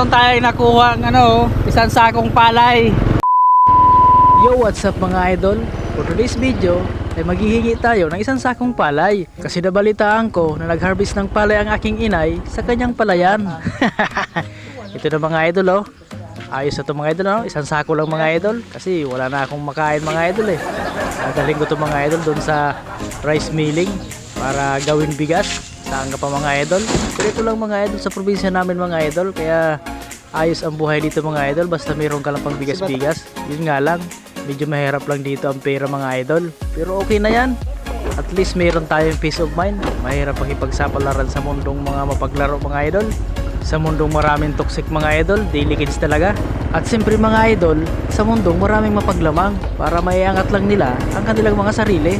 meron tayong nakuha ng ano, isang sakong palay. Yo, what's up mga idol? For today's video, ay maghihingi tayo ng isang sakong palay. Kasi nabalitaan ko na nag-harvest ng palay ang aking inay sa kanyang palayan. Ito na mga idol oh. Ayos na to mga idol oh. Isang sako lang mga idol. Kasi wala na akong makain mga idol eh. Nadaling ko to mga idol doon sa rice milling para gawin bigas. Saan ka pa mga idol? Pero ito lang mga idol sa probinsya namin mga idol. Kaya ayos ang buhay dito mga idol. Basta mayroon ka lang pang bigas-bigas. Yun nga lang. Medyo mahirap lang dito ang pera mga idol. Pero okay na yan. At least mayroon tayong peace of mind. Mahirap pang ipagsapalaran sa mundong mga mapaglaro mga idol. Sa mundong maraming toxic mga idol, daily kids talaga. At siyempre mga idol, sa mundong maraming mapaglamang para maiangat lang nila ang kanilang mga sarili.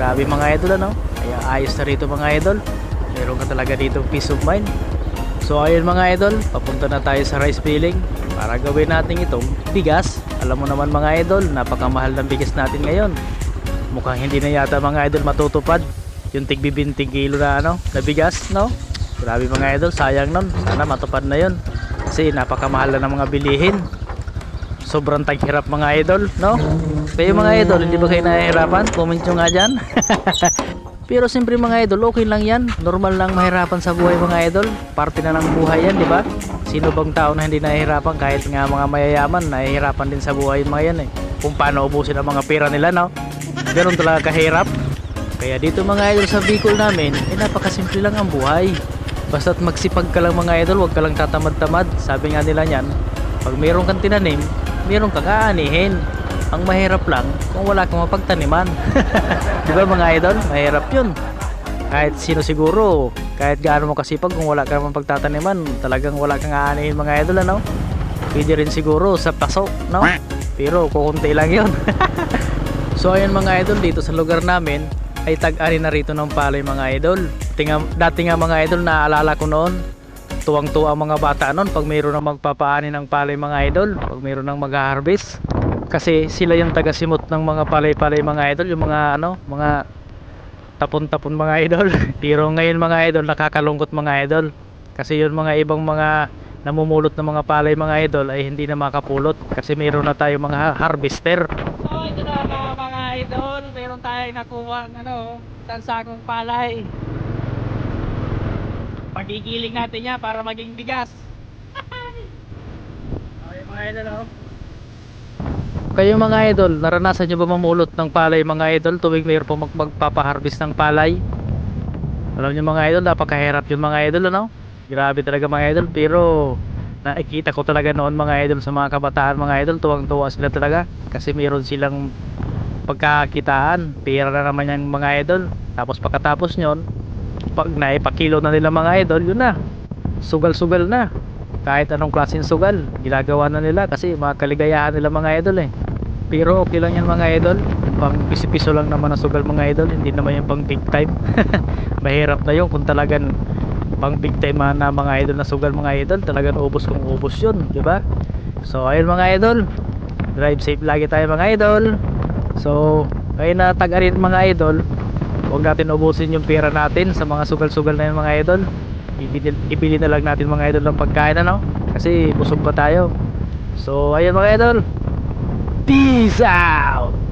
Grabe mga idol ano? Kaya ayos na rito mga idol. Meron ka talaga dito peace of mind. So ayun mga idol, papunta na tayo sa rice milling para gawin natin itong bigas. Alam mo naman mga idol, napakamahal ng bigas natin ngayon. Mukhang hindi na yata mga idol matutupad yung tigbi 20 kilo na ano, na bigas, no? Grabe mga idol, sayang nun. Sana matupad na yun. Kasi napakamahal na ng mga bilihin. Sobrang taghirap mga idol, no? Kayo mga idol, hindi ba kayo nahihirapan? Comment nyo nga dyan. Pero siyempre mga idol, okay lang yan. Normal lang mahirapan sa buhay mga idol. Parte na ng buhay yan, di ba? Sino bang tao na hindi nahihirapan kahit nga mga mayayaman, nahihirapan din sa buhay mga yan eh. Kung paano ubusin ang mga pera nila, no? Ganun talaga kahirap. Kaya dito mga idol sa Bicol namin, eh napakasimple lang ang buhay. Basta't magsipag ka lang mga idol, huwag ka lang tatamad-tamad. Sabi nga nila niyan, pag mayroon kang tinanim, mayroon kang aanihin. Ang mahirap lang kung wala kang mapagtaniman. Di ba mga idol? Mahirap yun. Kahit sino siguro, kahit gaano mo kasipag kung wala kang mapagtataniman, talagang wala kang aanihin mga idol ano? Pwede rin siguro sa pasok, no? Pero kukunti lang yun. so ayun mga idol, dito sa lugar namin, ay tag-ari na rito ng palay mga idol. Tinga, dati nga mga idol, naaalala ko noon, tuwang-tuwa ang mga bata noon pag mayroon ng magpapaani ng palay mga idol, pag mayroon ng mag-harvest. Kasi sila yung taga-simot ng mga palay-palay mga idol, yung mga ano, mga tapon-tapon mga idol. Pero ngayon mga idol, nakakalungkot mga idol. Kasi yung mga ibang mga namumulot ng mga palay mga idol ay hindi na makapulot kasi mayroon na tayo mga harvester. So ito na mga, mga idol, mayroon tayong nakuha ng ano, isang sakong palay. Pagigiling natin yan para maging bigas. okay mga idol oh. Kayo mga idol, naranasan nyo ba mamulot ng palay mga idol tuwing mayroon po mag magpapaharvest ng palay? Alam nyo mga idol, napakahirap yun mga idol ano? Grabe talaga mga idol pero nakikita ko talaga noon mga idol sa mga kabataan mga idol tuwang-tuwa sila talaga kasi mayroon silang pagkakitaan pera na naman yan mga idol tapos pagkatapos nyon pag naipakilo na nila mga idol yun na sugal-sugal na kahit anong klaseng sugal ginagawa na nila kasi mga kaligayahan nila mga idol eh. Pero okay lang yan mga idol. Pang piso-piso lang naman ang sugal mga idol hindi naman yung pang big time. Mahirap na yun kung talagang pang big time na mga idol na sugal mga idol talagang ubos kung ubos yun di ba? So ayun mga idol drive safe lagi tayo mga idol. So ngayon na tag-arin mga idol huwag natin ubusin yung pera natin sa mga sugal-sugal na yun mga idol ibili, ibili na lang natin mga idol ng pagkain ano? Kasi busog pa tayo. So ayun mga idol. Peace out